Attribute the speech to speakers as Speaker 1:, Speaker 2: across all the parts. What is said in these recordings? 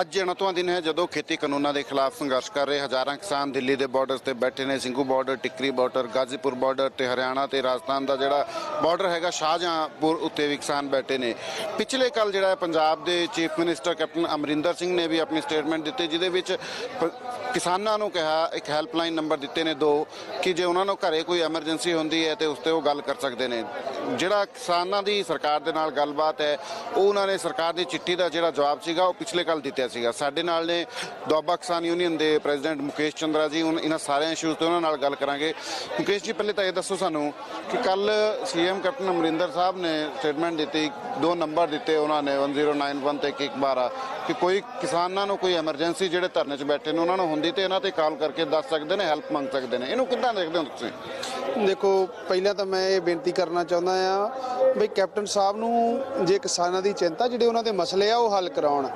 Speaker 1: ਅੱਜ ਅਣਤਵਾਂ ਦਿਨ ਹੈ ਜਦੋਂ ਖੇਤੀ ਕਾਨੂੰਨਾਂ ਦੇ ਖਿਲਾਫ ਸੰਘਰਸ਼ ਕਰ ਰਹੇ ਹਜ਼ਾਰਾਂ ਕਿਸਾਨ ਦਿੱਲੀ ਦੇ ਬਾਰਡਰਸ ਤੇ ਬੈਠੇ ਨੇ। Singhu border Tikri border Ghazipur border ਤੇ ਹਰਿਆਣਾ ਤੇ ਰਾਜਸਥਾਨ ਦਾ ਜਿਹੜਾ ਬਾਰਡਰ ਹੈਗਾ, ਸ਼ਾਹਜਹਾਂਪੁਰ ਉੱਤੇ ਵੀ ਕਿਸਾਨ ਬੈਠੇ ਨੇ। ਪਿਛਲੇ ਕੱਲ ਜਿਹੜਾ ਪੰਜਾਬ ਦੇ chief minister captain Amarinder Singh ਨੇ ਵੀ ਆਪਣੀ ਸਟੇਟਮੈਂਟ ਦਿੱਤੀ, ਜਿਹਦੇ ਵਿੱਚ ਪ- ਕਿਸਾਨਾਂ ਨੂੰ ਕਿਹਾ, ਇੱਕ ਹੈਲਪਲਾਈਨ ਨੰਬਰ ਦਿੱਤੇ ਨੇ ਦੋ, ਕਿ ਜੇ ਉਹਨਾਂ ਨੂੰ ਘਰੇ ਕੋਈ ਐਮਰਜੈਂਸੀ ਹੁੰਦੀ ਹੈ ਤੇ ਉਸ ਤੇ ਉਹ ਗੱਲ ਕਰ ਸਕਦੇ ਨੇ। ਜਿਹੜਾ ਕਿਸਾਨਾਂ ਦੀ ਸਰਕਾਰ ਦੇ ਨਾਲ ਗੱਲਬਾਤ ਹੈ, ਉਹ ਉਹਨਾਂ ਨੇ ਸਰਕਾਰ ਦੀ ਚਿੱਠੀ ਦਾ ਜਿਹੜਾ ਜਵਾਬ ਸੀਗਾ, ਉਹ ਪਿਛਲੇ ਕੱਲ ਦਿੱਤਾ ਸੀਗਾ। ਸਾਡੇ ਨਾਲ ਨੇ ਦੁਆਬਾ ਕਿਸਾਨ ਯੂਨੀਅਨ ਦੇ ਪ੍ਰੈਜ਼ੀਡੈਂਟ ਮੁਕੇਸ਼ ਚੰਦਰਾ ਜੀ, ਹੁਣ ਇਹਨਾਂ ਸਾਰਿਆਂ ਇਸ਼ੂਜ਼ ਤੇ ਉਹਨਾਂ ਨਾਲ ਗੱਲ ਕਰਾਂਗੇ। ਮੁਕੇਸ਼ ਜੀ, ਪਹਿਲੇ ਤਾਂ ਇਹ ਦੱਸੋ ਸਾਨੂੰ ਕਿ ਕੱਲ ਸੀਐਮ ਕੈਪਟਨ ਅਮਰਿੰਦਰ ਸਾਹਿਬ ਨੇ ਸਟੇਟਮੈਂਟ ਦਿੱਤੀ, ਦੋ ਨੰਬਰ ਦਿੱਤੇ ਉਹਨਾਂ ਨੇ 1091 ਤੇ 112 ਕਿ ਕੋਈ ਕਿਸਾਨਾਂ ਨੂੰ ਕੋਈ ਐਮਰਜੈਂਸੀ ਜਿਹੜੇ ਧਰਨੇ 'ਚ ਬੈਠੇ ਨੇ, ਉਹਨਾਂ ਨੂੰ ਹੁੰਦੀ ਤੇ ਇਹਨਾਂ ਤੇ ਕਾਲ ਕਰਕੇ ਦੱਸ ਸਕਦੇ ਨੇ ਹੈਲਪ ਮੰਗ ਸਕਦੇ ਨੇ। ਇਹਨੂੰ ਕਿੱਦਾਂ ਦੇਖਦੇ ਹੋ ਤੁਸੀਂ?
Speaker 2: ਦੇਖੋ, ਪਹਿਲਾਂ ਤਾਂ ਮੈਂ ਇਹ ਬੇਨਤੀ ਕਰਨਾ ਚਾਹੁੰਦਾ ਆ ਵੀ ਕੈਪਟਨ ਸਾਹਿਬ ਨੂੰ ਜੇ ਕਿਸਾਨਾਂ ਦੀ ਚਿੰਤਾ ਜਿਹੜੇ ਉਹਨਾਂ ਦੇ ਮਸਲੇ ਆ ਉਹ ਹੱਲ ਕਰਾਉਣ।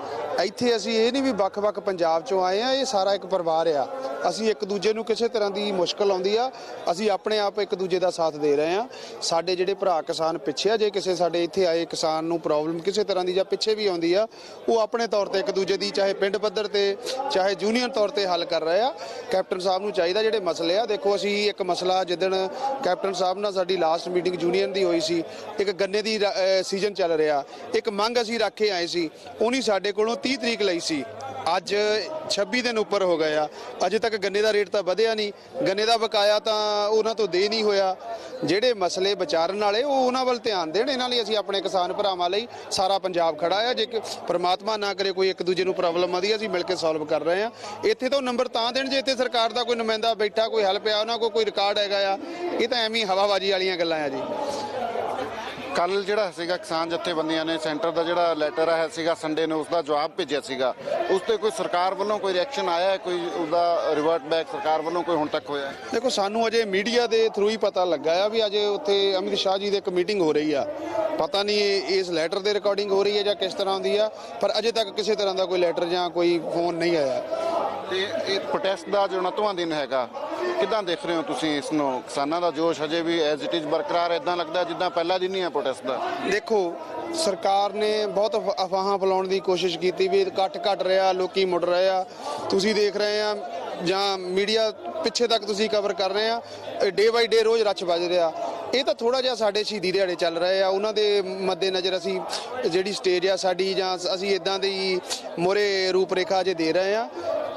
Speaker 2: ਇੱਥੇ ਅਸੀਂ ਇਹ ਨਹੀਂ ਵੀ ਵੱਖ-ਵੱਖ ਪੰਜਾਬ ਚੋਂ ਆਏ ਆ ਇਹ ਸਾਰਾ ਇੱਕ ਪਰਿਵਾਰ ਆ। ਅਸੀਂ ਇੱਕ ਦੂਜੇ ਨੂੰ ਕਿਸੇ ਤਰ੍ਹਾਂ ਦੀ ਮੁਸ਼ਕਲ ਆਉਂਦੀ ਆ, ਅਸੀਂ ਆਪਣੇ ਆਪ ਇੱਕ ਦੂਜੇ ਦਾ ਸਾਥ ਦੇ ਰਹੇ ਆ ਸਾਡੇ ਜਿਹੜੇ ਭਰਾ ਕਿਸਾਨ ਪਿੱਛੇ ਆ, ਜੇ ਕਿਸੇ ਸਾਡੇ ਇੱਥੇ ਆਏ ਕਿਸਾਨ ਨੂੰ ਪ੍ਰੋਬਲਮ ਕਿਸੇ ਤਰ੍ਹਾਂ ਦੀ ਜਾਂ ਪਿੱਛੇ ਵੀ ਆਉਂਦੀ ਆ, ਉਹ ਆਪਣੇ ਤੌਰ ਤੇ ਇੱਕ ਦੂਜੇ ਦੀ ਚਾਹੇ ਪਿੰਡ ਪੱਧਰ ਤੇ, ਚਾਹੇ ਜੂਨੀਅਰ ਤੌਰ ਤੇ ਹੱਲ ਕਰ ਰਹੇ ਆ। ਕੈਪਟਨ ਸਾਹਿਬ ਨੂੰ ਚਾਹੀਦਾ ਜਿਹੜੇ ਮਸਲੇ ਆ, ਦੇਖੋ ਅਸੀਂ ਇੱਕ ਮਸਲਾ ਜਿੱਦਣ ਕੈਪਟਨ ਸਾਹਿਬ ਨਾਲ ਸਾਡੀ ਲਾਸਟ ਮੀਟਿੰਗ ਯੂਨੀਅਨ ਦੀ ਹੋਈ ਸੀ, ਇੱਕ ਗੰਨੇ ਦੀ ਸੀਜ਼ਨ ਚੱਲ ਰਿਹਾ, ਇੱਕ ਮੰਗ ਅਸੀਂ ਰੱਖ ਕੇ ਆਏ ਸੀ, ਉਹਨੀ ਸਾਡੇ ਕੋਲੋਂ 30 ਤਰੀਕ ਲਈ ਸੀ। ਅੱਜ 26 ਦਿਨ ਉੱਪਰ ਹੋ ਗਏ ਆ। ਅਜੇ ਤੱਕ ਗੰਨੇ ਦਾ ਰੇਟ ਤਾਂ ਵਧਿਆ ਨਹੀਂ। ਗੰਨੇ ਦਾ ਬਕਾਇਆ ਤਾਂ ਉਹਨਾਂ ਤੋਂ ਦੇ ਨਹੀਂ ਹੋਇਆ। ਜਿਹੜੇ ਮਸਲੇ ਵਿਚਾਰਨ ਵਾਲੇ, ਉਹ ਉਹਨਾਂ ਵੱਲ ਧਿਆਨ ਦੇਣ। ਇਹਨਾਂ ਲਈ ਅਸੀਂ ਆਪਣੇ ਕਿਸਾਨ ਭਰਾਵਾਂ ਲਈ ਸਾਰਾ ਪੰਜਾਬ ਖੜਾ ਆ। ਜੇ ਕਿ ਪ੍ਰਮਾਤਮਾ ਨਾ ਕਰੇ ਕੋਈ ਇੱਕ ਦੂਜੇ ਨੂੰ ਪ੍ਰੋਬਲਮ ਆਦੀ ਅਸੀਂ ਮਿਲ ਕੇ ਸੋਲਵ ਕਰ ਰਹੇ ਆ। ਇੱਥੇ ਤਾਂ ਨੰਬਰ ਤਾਂ ਦੇਣ ਜੇ ਇੱਥੇ ਸਰਕਾਰ ਦਾ ਕੋਈ ਨੁਮਾਇੰਦਾ ਬੈਠਾ, ਕੋਈ ਹੱਲ ਪਿਆ ਉਹਨਾਂ ਕੋਲ ਕੋਈ ਰਿਕਾਰਡ ਹੈਗਾ ਆ। ਇਹ ਤਾਂ ਐਵੇਂ ਹਵਾਬਾਜੀ ਵਾਲੀਆਂ ਗੱਲਾਂ ਆ ਜੀ।
Speaker 1: ਕੱਲ ਜਿਹੜਾ ਸੀਗਾ ਕਿਸਾਨ ਜਥੇਬੰਦੀਆਂ ਨੇ ਸੈਂਟਰ ਦਾ ਜਿਹੜਾ ਲੈਟਰ ਆਇਆ ਸੀਗਾ ਸੰਡੇ ਨੂੰ ਉਸ ਦਾ ਜਵਾਬ ਭੇਜਿਆ ਸੀਗਾ। ਉਸ ਤੇ ਕੋਈ ਸਰਕਾਰ ਵੱਲੋਂ ਕੋਈ ਰਿਐਕਸ਼ਨ ਆਇਆ ਹੈ? ਕੋਈ ਉਹਦਾ ਰਿਵਰਟ ਬੈਕ ਸਰਕਾਰ ਵੱਲੋਂ ਕੋਈ ਹੁਣ ਤੱਕ ਹੋਇਆ
Speaker 2: ਦੇਖੋ, ਸਾਨੂੰ ਅਜੇ ਮੀਡੀਆ ਦੇ ਥਰੂ ਹੀ ਪਤਾ ਲੱਗਾ ਆ ਵੀ ਅਜੇ ਉੱਥੇ ਅਮਿਤ ਸ਼ਾਹ ਜੀ ਦੀ ਇੱਕ ਮੀਟਿੰਗ ਹੋ ਰਹੀ ਆ। ਪਤਾ ਨਹੀਂ ਇਹ- ਇਸ ਲੈਟਰ ਦੇ ਰਿਕਾਰਡਿੰਗ ਹੋ ਰਹੀ ਹੈ ਜਾਂ ਕਿਸ ਤਰ੍ਹਾਂ ਦੀ ਆ, ਪਰ ਅਜੇ ਤੱਕ ਕਿਸੇ ਤਰ੍ਹਾਂ ਦਾ ਕੋਈ ਲੈਟਰ ਜਾਂ ਕੋਈ ਫੋਨ ਨਹੀਂ ਆਇਆ।
Speaker 1: ਤੇ ਇਹ ਪ੍ਰੋਟੈਸਟ ਦਾ ਜੋ 29ਵਾਂ ਦਿਨ ਹੈਗਾ, ਕਿਦਾਂ ਦੇਖ ਰਹੇ ਹੋ ਤੁਸੀਂ ਇਸ ਨੂੰ ਕਿਸਾਨਾਂ ਦਾ ਜੋਸ਼ ਹਜੇ ਵੀ ਐਜ਼ ਇਟ ਇਜ਼ ਬਰਕਰਾਰ ਇਦਾਂ ਲੱਗਦਾ ਜਿੱਦਾਂ ਪਹਿਲਾ ਦਿਨ ਹੀ ਹੈ ਪ੍ਰੋਟੈਸਟ ਦਾ?
Speaker 2: ਦੇਖੋ, ਸਰਕਾਰ ਨੇ ਬਹੁਤ ਅਫਵਾਹਾਂ ਫੈਲਾਉਣ ਦੀ ਕੋਸ਼ਿਸ਼ ਕੀਤੀ ਵੀ ਇਕੱਠ ਘਟ ਰਿਹਾ, ਲੋਕੀ ਮੁੜ ਰਹੇ ਆ। ਤੁਸੀਂ ਦੇਖ ਰਹੇ ਆ, ਜਾਂ ਮੀਡੀਆ ਪਿੱਛੇ ਤੱਕ ਤੁਸੀਂ ਕਵਰ ਕਰ ਰਹੇ ਆ ਡੇ ਬਾਈ ਡੇ ਰੋਜ਼ ਰੱਛ ਵੱਜ ਰਿਹਾ। ਇਹ ਤਾਂ ਥੋੜਾ ਜਿਹਾ ਸਾਡੇ ਸ਼ਹੀਦੀ ਦਿਹਾੜੇ ਚੱਲ ਰਹੇ ਆ, ਉਹਨਾਂ ਦੇ ਮੱਦੇ ਨਜ਼ਰ ਅਸੀਂ ਜਿਹੜੀ ਸਟੇਜ ਆ ਸਾਡੀ ਜਾਂ ਅਸੀਂ ਇਦਾਂ ਦੀ ਮੋਰੇ ਰੂਪ ਰੇਖਾ ਜੇ ਦੇ ਰਹੇ ਆ।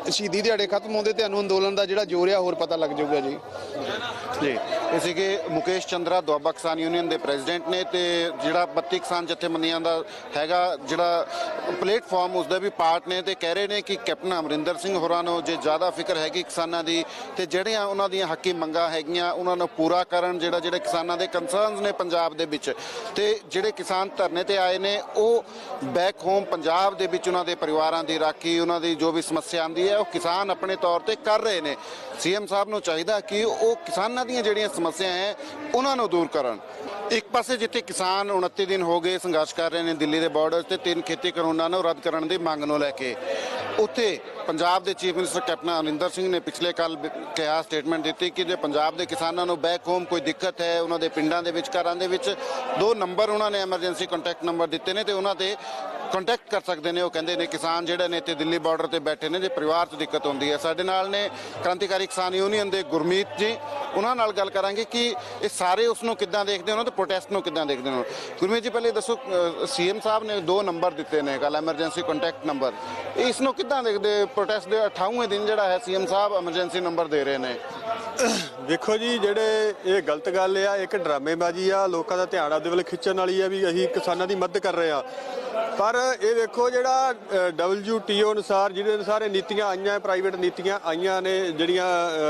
Speaker 2: ਸ਼ਹੀਦੀ ਦਿਹਾੜੇ ਖਤਮ ਹੁੰਦੇ ਤੇ ਅਨੂ ਅੰਦੋਲਨ ਦਾ ਜਿਹੜਾ ਜੋਰ ਆ, ਹੋਰ ਪਤਾ ਲੱਗ ਜਾਊਗਾ ਜੀ।
Speaker 1: ਜੀ। ਇਹ ਸੀਗੇ ਮੁਕੇਸ਼ ਚੰਦਰਾ, ਦੁਆਬਾ ਕਿਸਾਨ ਯੂਨੀਅਨ ਦੇ ਪ੍ਰੈਜ਼ੀਡੈਂਟ ਨੇ ਤੇ ਜਿਹੜਾ 32 ਕਿਸਾਨ ਜਥੇਬੰਦੀਆਂ ਦਾ ਹੈਗਾ, ਜਿਹੜਾ ਪਲੇਟਫਾਰਮ ਉਸ ਦਾ ਵੀ ਪਾਰਟ ਨੇ ਤੇ ਕਹਿ ਰਹੇ ਨੇ ਕਿ ਕੈਪਟਨ ਅਮਰਿੰਦਰ ਸਿੰਘ ਹੋਰਾਂ ਨੂੰ ਜੇ ਜ਼ਿਆਦਾ ਫਿਕਰ ਹੈਗੀ ਕਿਸਾਨਾਂ ਦੀ, ਤੇ ਜਿਹੜੀਆਂ ਉਹਨਾਂ ਦੀਆਂ ਹੱਕੀ ਮੰਗਾਂ ਹੈਗੀਆਂ, ਉਹਨਾਂ ਨੂੰ ਪੂਰਾ ਕਰਨ ਜਿਹੜਾ, ਜਿਹੜੇ ਕਿਸਾਨਾਂ ਦੇ ਕੰਸਰਨਸ ਨੇ ਪੰਜਾਬ ਦੇ ਵਿੱਚ, ਤੇ ਜਿਹੜੇ ਕਿਸਾਨ ਧਰਨੇ ਤੇ ਆਏ ਨੇ, ਉਹ ਬੈਕ ਹੋਮ ਪੰਜਾਬ ਦੇ ਵਿੱਚ ਉਹਨਾਂ ਦੇ ਪਰਿਵਾਰਾਂ ਦੀ ਰਾਖੀ, ਉਹਨਾਂ ਦੀ ਜੋ ਵੀ ਸਮੱਸਿਆ ਆਂਦੀ ਹੈ, ਉਹ ਕਿਸਾਨ ਆਪਣੇ ਤੌਰ ਤੇ ਕਰ ਰਹੇ ਨੇ। ਸੀਐਮ ਸਾਹਿਬ ਨੂੰ ਚਾਹੀਦਾ ਕਿ ਉਹ ਕਿਸਾਨਾਂ ਦੀਆਂ ਜਿਹੜੀਆਂ ਸਮੱਸਿਆ ਹੈ, ਉਹਨਾਂ ਨੂੰ ਦੂਰ ਕਰਨ। ਇੱਕ ਪਾਸੇ ਜਿੱਥੇ ਕਿਸਾਨ 29 ਦਿਨ ਹੋ ਗਏ ਸੰਘਰਸ਼ ਕਰ ਰਹੇ ਨੇ ਦਿੱਲੀ ਦੇ ਬਾਰਡਰ ਤੇ ਤਿੰਨ ਖੇਤੀ ਕਾਨੂੰਨਾਂ ਨੂੰ ਰੱਦ ਕਰਨ ਦੀ ਮੰਗ ਨੂੰ ਲੈ ਕੇ। ਉੱਥੇ ਪੰਜਾਬ ਦੇ chief minister captain Amarinder Singh ਨੇ ਪਿਛਲੇ ਕੱਲ ਕਿਹਾ ਸਟੇਟਮੈਂਟ ਦਿੱਤੀ ਕਿ ਜੇ ਪੰਜਾਬ ਦੇ ਕਿਸਾਨਾਂ ਨੂੰ ਬੈਕ ਹੋਮ ਕੋਈ ਦਿੱਕਤ ਹੈ, ਉਹਨਾਂ ਦੇ ਪਿੰਡਾਂ ਦੇ ਵਿੱਚ, ਘਰਾਂ ਦੇ ਵਿੱਚ, ਦੋ ਨੰਬਰ ਉਹਨਾਂ ਨੇ ਐਮਰਜੈਂਸੀ ਕੰਟੈਕਟ ਨੰਬਰ ਦਿੱਤੇ ਨੇ ਤੇ ਉਹਨਾਂ ਤੇ ਕੰਟੈਕਟ ਕਰ ਸਕਦੇ ਨੇ, ਉਹ ਕਹਿੰਦੇ ਨੇ ਕਿਸਾਨ ਜਿਹੜੇ ਨੇ ਇੱਥੇ ਦਿੱਲੀ ਬਾਰਡਰ ਤੇ ਬੈਠੇ ਨੇ, ਜੇ ਪਰਿਵਾਰ 'ਚ ਦਿੱਕਤ ਹੁੰਦੀ ਹੈ। ਸਾਡੇ ਨਾਲ ਨੇ ਕ੍ਰਾਂਤੀਕਾਰੀ ਕਿਸਾਨ ਯੂਨੀਅਨ ਦੇ ਗੁਰਮੀਤ ਜੀ, ਉਹਨਾਂ ਨਾਲ ਗੱਲ ਕਰਾਂਗੇ ਕਿ ਇਹ ਸਾਰੇ ਉਸ ਨੂੰ ਕਿੱਦਾਂ ਦੇਖਦੇ ਹੋ ਤੇ ਪ੍ਰੋਟੈਸਟ ਨੂੰ ਕਿੱਦਾਂ ਦੇਖਦੇ ਹੋ ਗੁਰਮੀਤ ਜੀ, ਪਹਿਲੇ ਦੱਸੋ ਸੀਐਮ ਸਾਹਿਬ ਨੇ ਦੋ ਨੰਬਰ ਦਿੱਤੇ ਨੇ ਕੱਲ ਐਮਰਜੈਂਸੀ ਕੰਟੈਕਟ ਨੰਬਰ ਇਸ ਨੂੰ ਕਿੱਦਾਂ ਦੇਖਦੇ ਪ੍ਰੋਟੈਸਟ ਦੇ 28ਵੇਂ ਦਿਨ ਜਿਹੜਾ ਹੈ ਸੀਐਮ ਸਾਹਿਬ ਐਮਰਜੈਂਸੀ ਨੰਬਰ ਦੇ ਰਹੇ ਨੇ?
Speaker 3: ਵੇਖੋ ਜੀ, ਜਿਹੜੇ ਇਹ ਗਲਤ ਗੱਲ ਆ, ਇੱਕ ਡਰਾਮੇਬਾਜ਼ੀ ਆ, ਲੋਕਾਂ ਦਾ ਧਿਆਨ ਆਪਦੇ ਵੱਲ ਖਿੱਚਣ ਵਾਲੀ ਆ, ਵੀ ਅਸੀਂ ਕਿਸਾਨਾਂ ਦੀ ਮਦਦ ਕਰ ਰਹੇ ਆ। ਪਰ ਇਹ ਵੇਖੋ ਜਿਹੜਾ WTO ਅਨੁਸਾਰ ਜਿਹਦੇ ਅਨੁਸਾਰ ਇਹ ਨੀਤੀਆਂ ਆਈਆਂ ਪ੍ਰਾਈਵੇਟ ਨੀਤੀਆਂ ਆਈਆਂ ਨੇ ਜਿਹੜੀਆਂ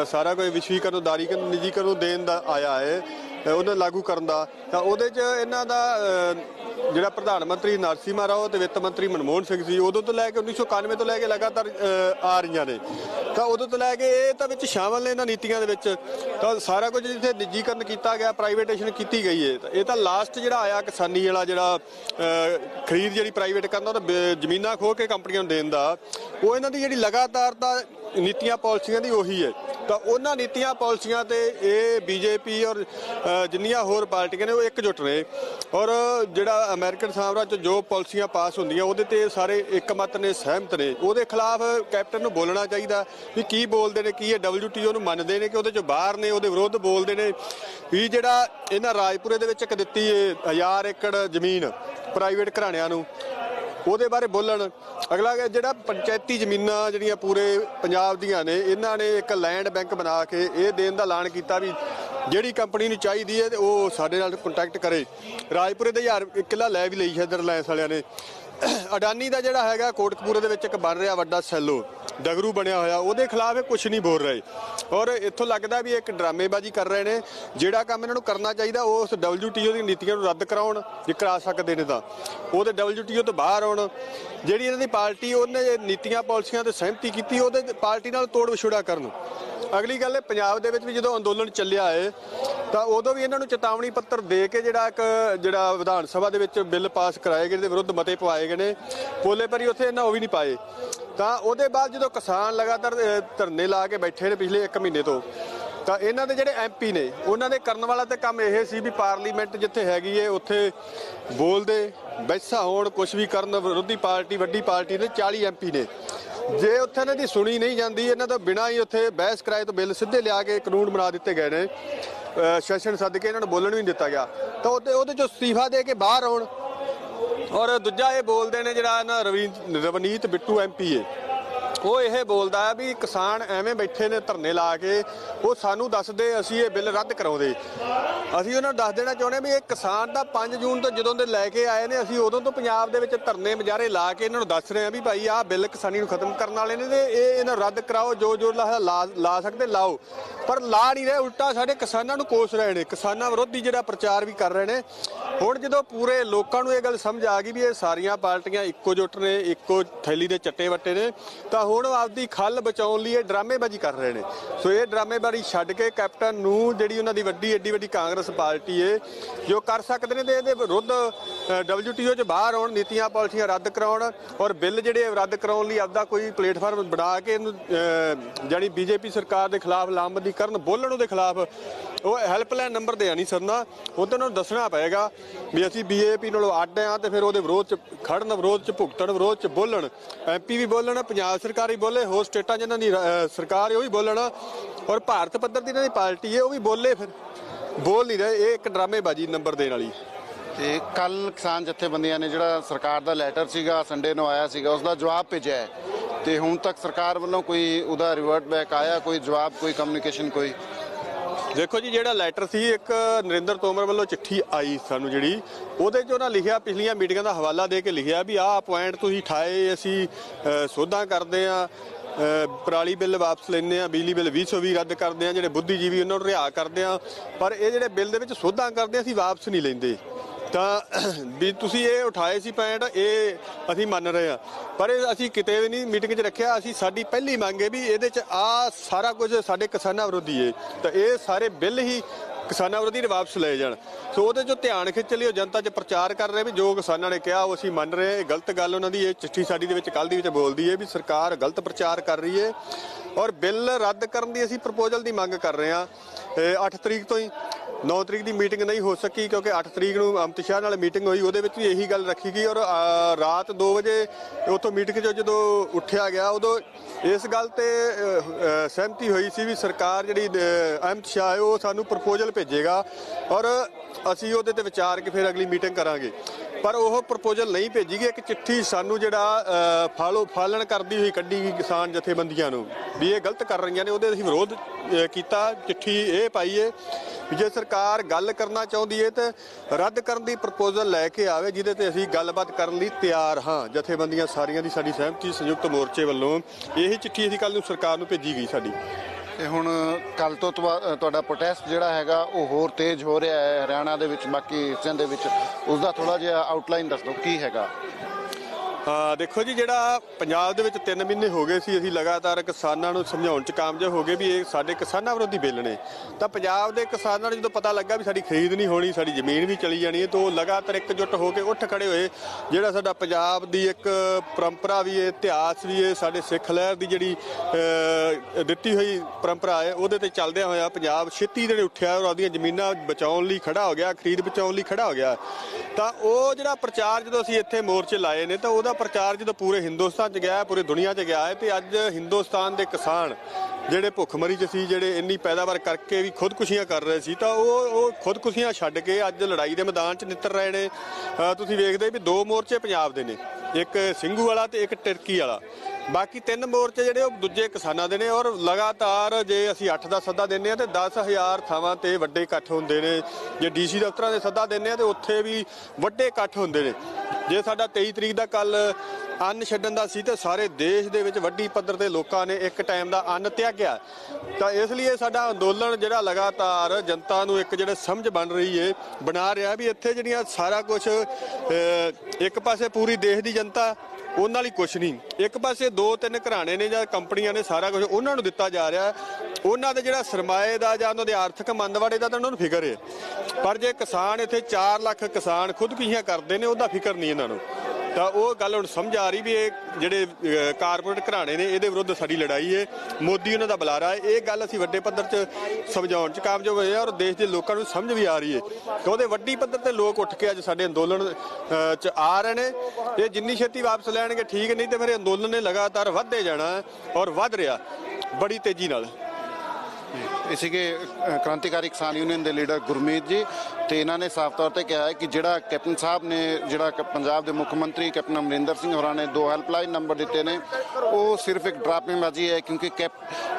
Speaker 3: ਸਾਰਾ ਕੋਈ ਵਿਸ਼ਵੀਕਰਨ ਉਦਾਰੀਕਰਨ ਨਿੱਜੀਕਰਨ ਦੇਣ ਦਾ ਆਇਆ ਹੈ ਅ, ਉਹਨੂੰ ਲਾਗੂ ਕਰਨ ਦਾ। ਤਾਂ ਉਹਦੇ 'ਚ ਇਹਨਾਂ ਦਾ ਜਿਹੜਾ ਪ੍ਰਧਾਨ ਮੰਤਰੀ ਨਰਸਿਮਹਾ ਰਾਓ ਤੇ ਵਿੱਤ ਮੰਤਰੀ ਮਨਮੋਹਨ ਸਿੰਘ ਸੀ, ਉਦੋਂ ਤੋਂ ਲੈ ਕੇ 1991 ਤੋਂ ਲੈ ਕੇ ਲਗਾਤਾਰ ਆ ਰਹੀਆਂ ਨੇ। ਤਾਂ ਉਦੋਂ ਤੋਂ ਲੈ ਕੇ ਇਹ ਤਾਂ ਵਿੱਚ ਸ਼ਾਮਲ ਨੇ ਇਹਨਾਂ ਨੀਤੀਆਂ ਦੇ ਵਿੱਚ। ਤਾਂ ਸਾਰਾ ਕੁਝ ਜਿੱਥੇ ਨਿੱਜੀਕਰਨ ਕੀਤਾ ਗਿਆ ਪ੍ਰਾਈਵੇਟੇਸ਼ਨ ਕੀਤੀ ਗਈ ਹੈ ਇਹ ਤਾਂ ਲਾਸਟ ਜਿਹੜਾ ਆਇਆ ਕਿਸਾਨੀ ਵਾਲਾ ਜਿਹੜਾ ਖਰੀਦ ਜਿਹੜੀ ਪ੍ਰਾਈਵੇਟ ਕਰਨਾ ਉਹ ਜ਼ਮੀਨਾਂ ਖੋ ਕੇ ਕੰਪਨੀਆਂ ਨੂੰ ਦੇਣ ਦਾ। ਉਹ ਇਹਨਾਂ ਦੀ ਜਿਹੜੀ ਲਗਾਤਾਰ ਤਾਂ ਨੀਤੀਆਂ ਪਾਲਿਸੀਆਂ ਦੀ ਉਹੀ ਹੈ। ਤਾਂ ਉਹਨਾਂ ਨੀਤੀਆਂ ਪਾਲਿਸੀਆਂ ਤੇ ਇਹ ਬੀਜੇਪੀ ਔਰ ਜਿੰਨੀਆਂ ਹੋਰ ਪਾਰਟੀਆਂ ਨੇ ਉਹ ਇਕਜੁੱਟ ਨੇ। ਔਰ ਜਿਹੜਾ ਅਮਰੀਕਨ ਸਾਮਰਾਜ ਜੋ ਪਾਲਿਸੀਆਂ ਪਾਸ ਹੁੰਦੀਆਂ, ਉਹਦੇ ਤੇ ਸਾਰੇ ਇੱਕਮਤ ਨੇ, ਸਹਿਮਤ ਨੇ। ਉਹਦੇ ਖਿਲਾਫ ਕੈਪਟਨ ਨੂੰ ਬੋਲਣਾ ਚਾਹੀਦਾ ਵੀ ਕੀ ਬੋਲਦੇ ਨੇ, ਕੀ ਇਹ WTO ਨੂੰ ਮੰਨਦੇ ਨੇ ਕਿ ਉਹਦੇ 'ਚ ਬਾਹਰ ਨੇ, ਉਹਦੇ ਵਿਰੁੱਧ ਬੋਲਦੇ ਨੇ। ਵੀ ਜਿਹੜਾ ਇਹਨਾਂ ਰਾਜਪੁਰੇ ਦੇ ਵਿੱਚ ਇੱਕ ਦਿੱਤੀ ਏ ਹਜ਼ਾਰ ਏਕੜ ਜ਼ਮੀਨ ਪ੍ਰਾਈਵੇਟ ਘਰਾਣਿਆਂ ਨੂੰ ਉਹਦੇ ਬਾਰੇ ਬੋਲਣ। ਅਗਲਾ ਜਿਹੜਾ ਪੰਚਾਇਤੀ ਜ਼ਮੀਨਾਂ ਜਿਹੜੀਆਂ ਪੂਰੇ ਪੰਜਾਬ ਦੀਆਂ ਨੇ, ਇਹਨਾਂ ਨੇ ਇੱਕ ਲੈਂਡ ਬੈਂਕ ਬਣਾ ਕੇ ਇਹ ਦੇਣ ਦਾ ਐਲਾਨ ਕੀਤਾ ਵੀ ਜਿਹੜੀ ਕੰਪਨੀ ਨੂੰ ਚਾਹੀਦੀ ਹੈ ਤੇ ਉਹ ਸਾਡੇ ਨਾਲ ਕੰਟੈਕਟ ਕਰੇ। ਰਾਜਪੁਰੇ ਦੇ ਹਜ਼ਾਰ ਕਿੱਲਾ ਲੈ ਵੀ ਲਈ ਹੈ ਰਿਲਾਇੰਸ ਵਾਲਿਆਂ ਨੇ। ਅਡਾਨੀ ਦਾ ਜਿਹੜਾ ਹੈਗਾ, ਕੋਟਕਪੂਰੇ ਦੇ ਵਿੱਚ ਇੱਕ ਬਣ ਰਿਹਾ ਵੱਡਾ ਸੈਲੋ। ਡਗਰੂ ਬਣਿਆ ਹੋਇਆ, ਉਹਦੇ ਖਿਲਾਫ ਇਹ ਕੁਝ ਨਹੀਂ ਬੋਲ ਰਹੇ। ਔਰ ਇੱਥੋਂ ਲੱਗਦਾ ਵੀ ਇਹ ਇੱਕ ਡਰਾਮੇਬਾਜ਼ੀ ਕਰ ਰਹੇ ਨੇ, ਜਿਹੜਾ ਕੰਮ ਇਹਨਾਂ ਨੂੰ ਕਰਨਾ ਚਾਹੀਦਾ, ਉਹ ਉਸ WTO ਦੀਆਂ ਨੀਤੀਆਂ ਨੂੰ ਰੱਦ ਕਰਾਉਣ, ਜੇ ਕਰਾ ਸਕਦੇ ਨੇ ਤਾਂ। ਉਹਦੇ WTO ਤੋਂ ਬਾਹਰ ਆਉਣ, ਜਿਹੜੀ ਇਹਨਾਂ ਦੀ ਪਾਰਟੀ, ਉਹਨੇ ਨੀਤੀਆਂ, ਪਾਲਿਸੀਆਂ ਤੇ ਸਹਿਮਤੀ ਕੀਤੀ, ਉਹਦੇ ਪਾਰਟੀ ਨਾਲ ਤੋੜ ਵਿਛੋੜਾ ਕਰਨ। ਅਗਲੀ ਗੱਲ ਹੈ ਪੰਜਾਬ ਦੇ ਵਿੱਚ ਵੀ ਜਦੋਂ ਅੰਦੋਲਨ ਚੱਲਿਆ ਹੈ ਤਾਂ ਉਦੋਂ ਵੀ ਇਹਨਾਂ ਨੂੰ ਚੇਤਾਵਨੀ ਪੱਤਰ ਦੇ ਕੇ ਜਿਹੜਾ ਇੱਕ, ਜਿਹੜਾ ਵਿਧਾਨ ਸਭਾ ਦੇ ਵਿੱਚ ਬਿੱਲ ਪਾਸ ਕਰਾਏ ਗਏ ਦੇ ਵਿਰੁੱਧ ਮਤੇ ਪਵਾਏ ਗਏ ਨੇ। ਪੋਲੇ ਪਰੀ ਉੱਥੇ ਇਹਨਾਂ ਉਹ ਵੀ ਨਹੀਂ ਪਾਏ। ਤਾਂ ਉਹਦੇ ਬਾਅਦ ਜਦੋਂ ਕਿਸਾਨ ਲਗਾਤਾਰ ਧਰਨੇ ਲਾ ਕੇ ਬੈਠੇ ਨੇ ਪਿਛਲੇ 1 ਮਹੀਨੇ ਤੋਂ, ਤਾਂ ਇਹਨਾਂ ਦੇ ਜਿਹੜੇ ਐਮਪੀ ਨੇ, ਉਹਨਾਂ ਦੇ ਕਰਨ ਵਾਲਾ ਤੇ ਕੰਮ ਇਹ ਸੀ ਵੀ ਪਾਰਲੀਮੈਂਟ ਜਿੱਥੇ ਹੈਗੀ ਏ, ਉੱਥੇ ਬੋਲਦੇ ਬੈਸਾ ਹੋਣ ਕੁਝ ਵੀ ਕਰਨ, ਵਿਰੋਧੀ ਪਾਰਟੀ, ਵੱਡੀ ਪਾਰਟੀ ਦੇ 40 ਐਮਪੀ ਨੇ। ਜੇ ਉੱਥੇ ਇਹਨਾਂ ਦੀ ਸੁਣੀ ਨਹੀਂ ਜਾਂਦੀ, ਇਹਨਾਂ ਦਾ ਬਿਨਾਂ ਹੀ ਉੱਥੇ ਬਹਿਸ ਕਰਾਏ ਤੋਂ ਬਿੱਲ ਸਿੱਧੇ ਲਿਆ ਕੇ ਕਾਨੂੰਨ ਬਣਾ ਦਿੱਤੇ ਗਏ ਨੇ। ਸੈਸ਼ਨ ਸੱਦ ਕੇ ਇਹਨਾਂ ਨੂੰ ਬੋਲਣ ਵੀ ਨਹੀਂ ਦਿੱਤਾ ਗਿਆ। ਤਾਂ ਉਹਦੇ ਉਹਦੇ ਚੋਂ ਅਸਤੀਫਾ ਦੇ ਕੇ ਬਾਹਰ ਆਉਣ। ਔਰ ਦੂਜਾ ਇਹ ਬੋਲਦੇ ਨੇ ਜਿਹੜਾ ਨਾ ਰਵੀ- ਰਵਨੀਤ ਬਿੱਟੂ ਐਮਪੀ ਏ। ਉਹ ਇਹ ਬੋਲਦਾ ਹੈ ਵੀ ਕਿਸਾਨ ਐਵੇਂ ਬੈਠੇ ਨੇ ਧਰਨੇ ਲਾ ਕੇ, ਉਹ ਸਾਨੂੰ ਦੱਸਦੇ ਅਸੀਂ ਇਹ ਬਿੱਲ ਰੱਦ ਕਰਾਉਂਦੇ। ਅਸੀਂ ਉਹਨਾਂ ਨੂੰ ਦੱਸ ਦੇਣਾ ਚਾਹੁੰਦੇ ਹਾਂ ਵੀ ਇਹ ਕਿਸਾਨ ਦਾ 5 ਜੂਨ ਤੋਂ ਜਦੋਂ ਦੇ ਲੈ ਕੇ ਆਏ ਨੇ, ਅਸੀਂ ਉਦੋਂ ਤੋਂ ਪੰਜਾਬ ਦੇ ਵਿੱਚ ਧਰਨੇ ਮਜਾਰੇ ਲਾ ਕੇ ਇਹਨਾਂ ਨੂੰ ਦੱਸ ਰਹੇ ਹਾਂ ਵੀ ਭਾਈ ਆਹ ਬਿੱਲ ਕਿਸਾਨੀ ਨੂੰ ਖਤਮ ਕਰਨ ਵਾਲੇ ਨੇ ਤੇ ਇਹ ਇਹਨਾਂ ਨੂੰ ਰੱਦ ਕਰਾਓ, ਜੋ ਜੋ ਲਾ ਲਾ- ਲਾ ਸਕਦੇ ਲਾਓ। ਪਰ ਲਾ ਨਹੀਂ ਰਹੇ, ਉਲਟਾ ਸਾਡੇ ਕਿਸਾਨਾਂ ਨੂੰ ਕੋਸ ਰਹੇ ਨੇ। ਕਿਸਾਨਾਂ ਵਿਰੋਧੀ ਜਿਹੜਾ ਪ੍ਰਚਾਰ ਵੀ ਕਰ ਰਹੇ ਨੇ ਹੁਣ ਜਦੋਂ ਪੂਰੇ ਲੋਕਾਂ ਨੂੰ ਇਹ ਗੱਲ ਸਮਝ ਆ ਗਈ ਵੀ ਇਹ ਸਾਰੀਆਂ ਪਾਰਟੀਆਂ ਇੱਕੋ ਜੁੱਟ ਨੇ, ਇੱਕੋ ਥੈਲੀ ਦੇ ਚੱਟੇ ਵੱਟੇ ਨੇ, ਤਾਂ ਹੁਣ ਉਹ ਆਪਦੀ ਖੱਲ ਬਚਾਉਣ ਲਈ ਇਹ ਡਰਾਮੇਬਾਜ਼ੀ ਕਰ ਰਹੇ ਨੇ। ਸੋ ਇਹ ਡਰਾਮੇਬਾਜ਼ੀ ਛੱਡ ਕੇ ਕੈਪਟਨ ਨੂੰ ਜਿਹੜੀ ਉਹਨਾਂ ਦੀ ਵੱਡੀ ਏਡੀ ਵੱਡੀ ਕਾਂਗਰਸ ਪਾਰਟੀ ਏ, ਜੋ ਕਰ ਸਕਦੇ ਨੇ ਤੇ ਇਹਦੇ ਵਿਰੁੱਧ WTO ਚ ਬਾਹਰ ਆਉਣ ਨੀਤੀਆਂ ਪਾਲਿਸੀਆਂ ਰੱਦ ਕਰਾਉਣ ਔਰ ਬਿੱਲ ਜਿਹੜੇ ਆ ਰੱਦ ਕਰਾਉਣ ਲਈ ਆਪਦਾ ਕੋਈ ਪਲੇਟਫਾਰਮ ਬਣਾ ਕੇ ਇਹਨੂੰ ਅਹ, ਜਾਣੀ ਬੀਜੇਪੀ ਸਰਕਾਰ ਦੇ ਖਿਲਾਫ ਲਾਮਬੰਦੀ ਕਰਨ ਬੋਲਣ ਉਹਦੇ ਖਿਲਾਫ ਉਹ ਹੈਲਪਲਾਈਨ ਨੰਬਰ ਦੇ ਨਹੀਂ ਸਰਨਾ ਉਹ ਤਾਂ ਉਹਨਾਂ ਨੂੰ ਦੱਸਣਾ ਪਏਗਾ ਵੀ ਅਸੀਂ ਬੀਜੇਪੀ ਨਾਲੋਂ ਅੱਡ ਆ ਤੇ ਫਿਰ ਉਹਦੇ ਵਿਰੋਧ ਚ ਖੜਨ ਵਿਰੋਧ ਚ ਭੁਗਤਣ ਵਿਰੋਧ ਚ ਬੋਲਣ। ਐਮਪੀ ਵੀ ਬੋਲਣ ਪੰਜਾਬ ਸਰਕਾਰ ਵੀ ਬੋਲੇ ਹੋਰ ਸਟੇਟਾਂ ਜਿਨ੍ਹਾਂ ਦੀ ਸਰਕਾਰ ਹੈ ਉਹ ਵੀ ਬੋਲਣ ਔਰ ਭਾਰਤ ਪੱਧਰ ਦੀ ਇਹਨਾਂ ਦੀ ਪਾਰਟੀ ਹੈ ਉਹ ਵੀ ਬੋਲੇ ਫਿਰ। ਬੋਲ ਨਹੀਂ ਰਹੇ ਇਹ ਇੱਕ ਡਰਾਮੇਬਾਜ਼ੀ ਨੰਬਰ ਦੇਣ ਵਾਲੀ।
Speaker 1: ਤੇ ਕੱਲ ਕਿਸਾਨ ਜਥੇਬੰਦੀਆਂ ਨੇ ਜਿਹੜਾ ਸਰਕਾਰ ਦਾ ਲੈਟਰ ਸੀਗਾ ਸੰਡੇ ਨੂੰ ਆਇਆ ਸੀਗਾ ਉਸ ਦਾ ਜਵਾਬ ਭੇਜਿਆ ਹੈ। ਤੇ ਹੁਣ ਤੱਕ ਸਰਕਾਰ ਵੱਲੋਂ ਕੋਈ ਉਹਦਾ ਰਿਵਰਟ ਬੈਕ ਆਇਆ, ਕੋਈ ਜਵਾਬ, ਕੋਈ ਕਮਿਊਨੀਕੇਸ਼ਨ ਕੋਈ?
Speaker 3: ਦੇਖੋ ਜੀ, ਜਿਹੜਾ ਲੈਟਰ ਸੀ, ਇੱਕ ਨਰਿੰਦਰ ਤੋਮਰ ਵੱਲੋਂ ਚਿੱਠੀ ਆਈ ਸਾਨੂੰ ਜਿਹੜੀ, ਉਹਦੇ 'ਚ ਉਹਨਾਂ ਲਿਖਿਆ, ਪਿਛਲੀਆਂ ਮੀਟਿੰਗਾਂ ਦਾ ਹਵਾਲਾ ਦੇ ਕੇ ਲਿਖਿਆ ਵੀ ਆਹ ਪੁਆਇੰਟ ਤੁਸੀਂ ਠਾਏ ਅਸੀਂ ਸੋਧਾਂ ਕਰਦੇ ਆ ਪਰਾਲੀ ਬਿੱਲ ਵਾਪਸ ਲੈਂਦੇ ਆ ਬਿਜਲੀ ਬਿੱਲ 220 ਰੱਦ ਕਰਦੇ ਆ ਜਿਹੜੇ ਬੁੱਧੀਜੀਵੀ ਉਹਨਾਂ ਨੂੰ ਰਿਹਾ ਕਰਦੇ ਆ ਪਰ ਇਹ ਜਿਹੜੇ ਬਿੱਲ ਦੇ ਵਿੱਚ ਸੋਧਾਂ ਕਰਦੇ ਆ ਅਸੀਂ ਵਾਪਸ ਨਹੀਂ ਲੈਂਦੇ। ਤਾਂ ਵੀ ਤੁਸੀਂ ਇਹ ਉਠਾਏ ਸੀ ਪੁਆਇੰਟ ਇਹ ਅਸੀਂ ਮੰਨ ਰਹੇ ਹਾਂ। ਪਰ ਇਹ ਅਸੀਂ ਕਿਤੇ ਵੀ ਨਹੀਂ ਮੀਟਿੰਗ 'ਚ ਰੱਖਿਆ, ਅਸੀਂ ਸਾਡੀ ਪਹਿਲੀ ਮੰਗ ਹੈ ਵੀ ਇਹਦੇ 'ਚ ਆ ਸਾਰਾ ਕੁਝ ਸਾਡੇ ਕਿਸਾਨਾਂ ਵਿਰੋਧੀ ਹੈ ਤਾਂ ਇਹ ਸਾਰੇ ਬਿੱਲ ਹੀ ਕਿਸਾਨਾਂ ਵਿਰੋਧੀ ਨੇ ਵਾਪਸ ਲਏ ਜਾਣ। ਸੋ ਉਹਦੇ 'ਚੋਂ ਧਿਆਨ ਖਿੱਚ ਲਿਓ, ਜਨਤਾ 'ਚ ਪ੍ਰਚਾਰ ਕਰ ਰਹੇ ਵੀ ਜੋ ਕਿਸਾਨਾਂ ਨੇ ਕਿਹਾ ਉਹ ਅਸੀਂ ਮੰਨ ਰਹੇ ਇਹ ਗਲਤ ਗੱਲ ਉਹਨਾਂ ਦੀ, ਇਹ ਚਿੱਠੀ ਸਾਡੀ ਦੇ ਵਿੱਚ ਕੱਲ ਦੀ ਵਿੱਚ ਬੋਲਦੀ ਹੈ ਵੀ ਸਰਕਾਰ ਗਲਤ ਪ੍ਰਚਾਰ ਕਰ ਰਹੀ ਹੈ ਔਰ ਬਿੱਲ ਰੱਦ ਕਰਨ ਦੀ ਅਸੀਂ ਪ੍ਰਪੋਜ਼ਲ ਦੀ ਮੰਗ ਕਰ ਰਹੇ ਹਾਂ 8 ਤਰੀਕ ਤੋਂ ਹੀ। 9 ਤਰੀਕ ਦੀ ਮੀਟਿੰਗ ਨਹੀਂ ਹੋ ਸਕੀ ਕਿਉਂਕਿ 8 ਤਰੀਕ ਨੂੰ ਅਮਿਤ ਸ਼ਾਹ ਨਾਲ ਮੀਟਿੰਗ ਹੋਈ ਉਹਦੇ ਵਿੱਚ ਵੀ ਇਹੀ ਗੱਲ ਰੱਖੀ ਗਈ ਔਰ ਰਾਤ 2 ਵਜੇ ਉੱਥੋਂ ਮੀਟਿੰਗ 'ਚੋਂ ਜਦੋਂ ਉੱਠਿਆ ਗਿਆ ਉਦੋਂ ਇਸ ਗੱਲ ਤੇ ਸਹਿਮਤੀ ਹੋਈ ਸੀ ਵੀ ਸਰਕਾਰ ਜਿਹੜੀ ਅ, ਅਮਿਤ ਸ਼ਾਹ ਹੈ ਉਹ ਸਾਨੂੰ ਪ੍ਰਪੋਜ਼ਲ ਭੇਜੇਗਾ ਔਰ ਅਸੀਂ ਉਹਦੇ ਤੇ ਵਿਚਾਰ ਕੇ ਫਿਰ ਅਗਲੀ ਮੀਟਿੰਗ ਕਰਾਂਗੇ। ਪਰ ਉਹ ਪ੍ਰਪੋਜ਼ਲ ਨਹੀਂ ਭੇਜੀ ਗਈ। ਇੱਕ ਚਿੱਠੀ ਸਾਨੂੰ ਜਿਹੜਾ ਫਾਲੋ ਫਾਲਣ ਕਰਦੀ ਹੋਈ ਕੱਢੀ ਗਈ ਕਿਸਾਨ ਜਥੇਬੰਦੀਆਂ ਨੂੰ ਵੀ ਇਹ ਗਲਤ ਕਰ ਰਹੀਆਂ ਨੇ। ਉਹਦੇ ਅਸੀਂ ਵਿਰੋਧ ਕੀਤਾ। ਚਿੱਠੀ ਇਹ ਪਾਈ ਹੈ ਵੀ ਜੇ ਸਰਕਾਰ ਗੱਲ ਕਰਨਾ ਚਾਹੁੰਦੀ ਹੈ ਤੇ ਰੱਦ ਕਰਨ ਦੀ ਪ੍ਰਪੋਜ਼ਲ ਲੈ ਕੇ ਆਵੇ, ਜਿਹਦੇ ਤੇ ਅਸੀਂ ਗੱਲਬਾਤ ਕਰਨ ਲਈ ਤਿਆਰ ਹਾਂ। ਜਥੇਬੰਦੀਆਂ ਸਾਰੀਆਂ ਦੀ ਸਾਡੀ ਸਹਿਮਤੀ, ਸੰਯੁਕਤ ਮੋਰਚੇ ਵੱਲੋਂ ਇਹੀ ਚਿੱਠੀ ਅਸੀਂ ਕੱਲ ਨੂੰ ਸਰਕਾਰ ਨੂੰ ਭੇਜੀ ਗਈ ਸਾਡੀ।
Speaker 1: ਤੇ ਹੁਣ ਕੱਲ ਤੋਂ ਤੁਹਾ- ਤੁਹਾਡਾ ਪ੍ਰੋਟੈਸਟ ਜਿਹੜਾ ਹੈਗਾ ਉਹ ਹੋਰ ਤੇਜ਼ ਹੋ ਰਿਹਾ ਹੈ ਹਰਿਆਣਾ ਦੇ ਵਿੱਚ, ਬਾਕੀ ਹਿੱਸਿਆਂ ਦੇ ਵਿੱਚ। ਉਸ ਦਾ ਥੋੜਾ ਜਿਹਾ ਆਊਟਲਾਈਨ ਦੱਸ ਦਿਓ, ਕੀ ਹੈਗਾ?
Speaker 3: ਦੇਖੋ ਜੀ, ਜਿਹੜਾ ਪੰਜਾਬ ਦੇ ਵਿੱਚ 3 ਮਹੀਨੇ ਹੋ ਗਏ ਸੀ, ਅਸੀਂ ਲਗਾਤਾਰ ਕਿਸਾਨਾਂ ਨੂੰ ਸਮਝਾਉਣ ਚ ਕਾਮਯਾਬ ਹੋ ਗਏ ਵੀ ਇਹ ਸਾਡੇ ਕਿਸਾਨਾਂ ਵਿਰੋਧੀ ਬਿੱਲ ਨੇ। ਤਾਂ ਪੰਜਾਬ ਦੇ ਕਿਸਾਨਾਂ ਨੂੰ ਜਦੋਂ ਪਤਾ ਲੱਗਾ ਵੀ ਸਾਡੀ ਖਰੀਦ ਨਹੀਂ ਹੋਣੀ, ਸਾਡੀ ਜ਼ਮੀਨ ਵੀ ਚਲੀ ਜਾਣੀ ਹੈ, ਤਾਂ ਉਹ ਲਗਾਤਾਰ ਇਕਜੁੱਟ ਹੋ ਕੇ ਉੱਠ ਖੜੇ ਹੋਏ। ਜਿਹੜਾ ਸਾਡਾ ਪੰਜਾਬ ਦੀ ਇੱਕ ਪਰੰਪਰਾ ਵੀ ਹੈ, ਇਤਿਹਾਸ ਵੀ ਹੈ, ਸਾਡੇ ਸਿੱਖ ਲਹਿਰ ਦੀ ਜਿਹੜੀ ਦਿੱਤੀ ਹੋਈ ਪਰੰਪਰਾ ਹੈ, ਉਹਦੇ ਤੇ ਚੱਲਦਿਆਂ ਹੋਇਆ ਪੰਜਾਬ ਛੇਤੀ ਦੇ ਉੱਠਿਆ ਔਰ ਆਪਦੀਆਂ ਜ਼ਮੀਨਾਂ ਬਚਾਉਣ ਲਈ ਖੜਾ ਹੋ ਗਿਆ, ਖਰੀਦ ਬਚਾਉਣ ਲਈ ਖੜਾ ਹੋ ਗਿਆ। ਤਾਂ ਉਹ ਜਿਹੜਾ ਪ੍ਰਚਾਰ ਜਦੋਂ ਅਸੀਂ ਇੱਥੇ ਮੋਰਚੇ ਲਾਏ ਨੇ, ਤਾਂ ਉਹਦਾ ਪ੍ਰਚਾਰ ਜਦੋਂ ਪੂਰੇ ਹਿੰਦੁਸਤਾਨ 'ਚ ਗਿਆ, ਪੂਰੀ ਦੁਨੀਆ 'ਚ ਗਿਆ ਹੈ ਤੇ ਅੱਜ ਹਿੰਦੁਸਤਾਨ ਦੇ ਕਿਸਾਨ ਜਿਹੜੇ ਭੁੱਖਮਰੀ 'ਚ ਸੀ, ਜਿਹੜੇ ਇੰਨੀ ਪੈਦਾਵਾਰ ਕਰਕੇ ਵੀ ਖੁਦਕੁਸ਼ੀਆਂ ਕਰ ਰਹੇ ਸੀ, ਤਾਂ ਉਹ ਉਹ ਖੁਦਕੁਸ਼ੀਆਂ ਛੱਡ ਕੇ ਅੱਜ ਲੜਾਈ ਦੇ ਮੈਦਾਨ 'ਚ ਨਿੱਤਰ ਰਹੇ ਨੇ। ਤੁਸੀਂ ਵੇਖਦੇ ਵੀ ਦੋ ਮੋਰਚੇ ਪੰਜਾਬ ਦੇ ਨੇ, ਇੱਕ ਸਿੰਘੂ ਵਾਲਾ ਤੇ ਇੱਕ ਟਿਰਕੀ ਵਾਲਾ। ਬਾਕੀ ਤਿੰਨ ਮੋਰਚੇ ਜਿਹੜੇ ਉਹ ਦੂਜੇ ਕਿਸਾਨਾਂ ਦੇ ਨੇ ਔਰ ਲਗਾਤਾਰ ਜੇ ਅਸੀਂ 8 ਦਾ ਸੱਦਾ ਦਿੰਨੇ ਆ ਤੇ 10000 ਥਾਵਾਂ ਤੇ ਵੱਡੇ ਇਕੱਠ ਹੁੰਦੇ ਨੇ, ਜੇ ਡੀਸੀ ਦਫ਼ਤਰਾਂ ਦੇ ਸੱਦਾ ਦਿੰਨੇ ਆ ਤੇ ਉੱਥੇ ਵੀ ਵੱਡੇ ਇਕੱਠ ਹੁੰਦੇ ਨੇ। ਜੇ ਸਾਡਾ 23 ਤਰੀਕ ਦਾ ਕੱਲ ਅੰਨ ਛੱਡਣ ਦਾ ਸੀ ਤੇ ਸਾਰੇ ਦੇਸ਼ ਦੇ ਵਿੱਚ ਵੱਡੀ ਪੱਧਰ ਤੇ ਲੋਕਾਂ ਨੇ ਇੱਕ ਟਾਈਮ ਦਾ ਅੰਨ ਤਿਆਗਿਆ। ਤਾਂ ਇਸ ਲਈ ਸਾਡਾ ਅੰਦੋਲਨ ਜਿਹੜਾ ਲਗਾਤਾਰ ਜਨਤਾ ਨੂੰ ਇੱਕ ਜਿਹੜੇ ਸਮਝ ਬਣ ਰਹੀ ਏ, ਬਣਾ ਰਿਹਾ ਵੀ ਇੱਥੇ ਜਿਹੜੀਆਂ ਸਾਰਾ ਕੁਝ ਇੱਕ ਪਾਸੇ ਪੂਰੀ ਦੇਸ਼ ਦੀ ਜਨਤਾ ਉਹਨਾਂ ਲਈ ਕੁਝ ਨਹੀਂ। ਇੱਕ ਪਾਸੇ ਦੋ ਤਿੰਨ ਘਰਾਣੇ ਨੇ ਜਾਂ ਕੰਪਨੀਆਂ ਨੇ ਸਾਰਾ ਕੁਝ ਉਹਨਾਂ ਨੂੰ ਦਿੱਤਾ ਜਾ ਰਿਹਾ। ਉਹਨਾਂ ਦੇ ਜਿਹੜਾ ਸਰਮਾਏ ਦਾ ਜਾਂ ਉਹਨਾਂ ਦੇ ਆਰਥਿਕ ਮੰਦਵਾੜੇ ਦਾ ਤਾਂ ਉਹਨਾਂ ਨੂੰ ਫਿਕਰ ਹੈ। ਪਰ ਜੇ ਕਿਸਾਨ ਇੱਥੇ 4 ਲੱਖ ਕਿਸਾਨ ਖੁਦਕੁਸ਼ੀਆਂ ਕਰਦੇ ਨੇ, ਉਹਦਾ ਫਿਕਰ ਨਹੀਂ ਇਹਨਾਂ ਨੂੰ। ਤਾਂ ਉਹ ਗੱਲ ਹੁਣ ਸਮਝ ਆ ਰਹੀ ਵੀ ਇਹ ਜਿਹੜੇ ਕਾਰਪੋਰੇਟ ਘਰਾਣੇ ਨੇ, ਇਹਦੇ ਵਿਰੁੱਧ ਸਾਡੀ ਲੜਾਈ ਹੈ ਮੋਦੀ ਉਹਨਾਂ ਦਾ ਬੁਲਾਰਾ ਹੈ ਇਹ ਗੱਲ ਅਸੀਂ ਵੱਡੇ ਪੱਧਰ 'ਚ ਸਮਝਾਉਣ 'ਚ ਕਾਮਯਾਬ ਹੋਏ ਆ ਔਰ ਦੇਸ਼ ਦੇ ਲੋਕਾਂ ਨੂੰ ਸਮਝ ਵੀ ਆ ਰਹੀ ਹੈ ਕਿ ਉਹਦੇ ਵੱਡੀ ਪੱਧਰ ਤੇ ਲੋਕ ਉੱਠ ਕੇ ਅੱਜ ਸਾਡੇ ਅੰਦੋਲਨ 'ਚ ਆ ਰਹੇ ਨੇ। ਇਹ ਜਿੰਨੀ ਛੇਤੀ ਵਾਪਸ ਲੈਣਗੇ ਠੀਕ ਨਹੀਂ ਤੇ ਫਿਰ ਅੰਦੋਲਨ ਨੇ ਲਗਾਤਾਰ ਵੱਧਦੇ ਜਾਣਾ ਔਰ ਵੱਧ ਰਿਹਾ ਬੜੀ ਤੇਜ਼ੀ ਨਾਲ।
Speaker 1: ਇਹ ਸੀਗੇ ਕ੍ਰਾਂਤੀਕਾਰੀ ਕਿਸਾਨ ਯੂਨੀਅਨ ਦੇ ਲੀਡਰ ਗੁਰਮੀਤ ਜੀ ਤੇ ਇਹਨਾਂ ਨੇ ਸਾਫ਼ ਤੌਰ ਤੇ ਕਿਹਾ ਹੈ ਕਿ ਜਿਹੜਾ ਕੈਪਟਨ ਸਾਹਿਬ ਨੇ, ਜਿਹੜਾ ਕ- ਪੰਜਾਬ ਦੇ ਮੁੱਖ ਮੰਤਰੀ ਕੈਪਟਨ ਅਮਰਿੰਦਰ ਸਿੰਘ ਹੋਰਾਂ ਨੇ ਦੋ ਹੈਲਪਲਾਈਨ ਨੰਬਰ ਦਿੱਤੇ ਨੇ, ਉਹ ਸਿਰਫ ਇੱਕ ਡਰਾਪਿੰਗਬਾਜ਼ੀ ਹੈ ਕਿਉਂਕਿ ਕੈਪ,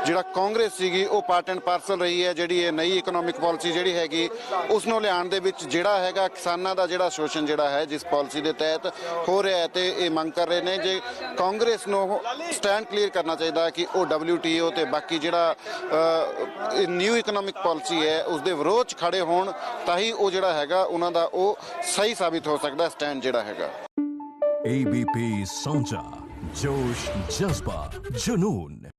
Speaker 1: ਜਿਹੜਾ ਕਾਂਗਰਸ ਸੀਗੀ, ਉਹ ਪਾਰਟ ਐਂਡ ਪਾਰਸਲ ਰਹੀ ਹੈ, ਜਿਹੜੀ ਇਹ ਨਈ ਇਕਨੋਮਿਕ ਪਾਲਿਸੀ ਜਿਹੜੀ ਹੈਗੀ, ਉਸ ਨੂੰ ਲਿਆਉਣ ਦੇ ਵਿੱਚ ਜਿਹੜਾ ਹੈਗਾ ਕਿਸਾਨਾਂ ਦਾ ਜਿਹੜਾ ਸ਼ੋਸ਼ਣ ਜਿਹੜਾ ਹੈ, ਜਿਸ ਪਾਲਿਸੀ ਦੇ ਤਹਿਤ ਹੋ ਰਿਹਾ ਹੈ ਤੇ ਇਹ ਮੰਗ ਕਰ ਰਹੇ ਨੇ, ਜੇ ਕਾਂਗਰਸ ਨੂੰ ਸਟੈਂਡ ਕਲੀਅਰ ਕਰਨਾ ਚਾਹੀਦਾ ਕਿ ਉਹ WTO ਤੇ ਬਾਕੀ ਜਿਹੜਾ ਨਿਊ ਇਕਨੋਮਿਕ ਪਾਲਿਸੀ ਹੈ ਉਸ ਦੇ ਵਿਰੋਧ 'ਚ ਖੜੇ ਹੋਣ, ਤਾਂ ਹੀ ਉਹ ਜਿਹੜਾ ਹੈਗਾ, ਉਹਨਾਂ ਦਾ ਉਹ ਸਹੀ ਸਾਬਿਤ ਹੋ ਸਕਦਾ ਸਟੈਂਡ ਜਿਹੜਾ ਹੈਗਾ।
Speaker 4: ABP ਸਾਂਝਾ, ਜੋਸ਼, ਜਜ਼ਬਾ, ਜਨੂਨ।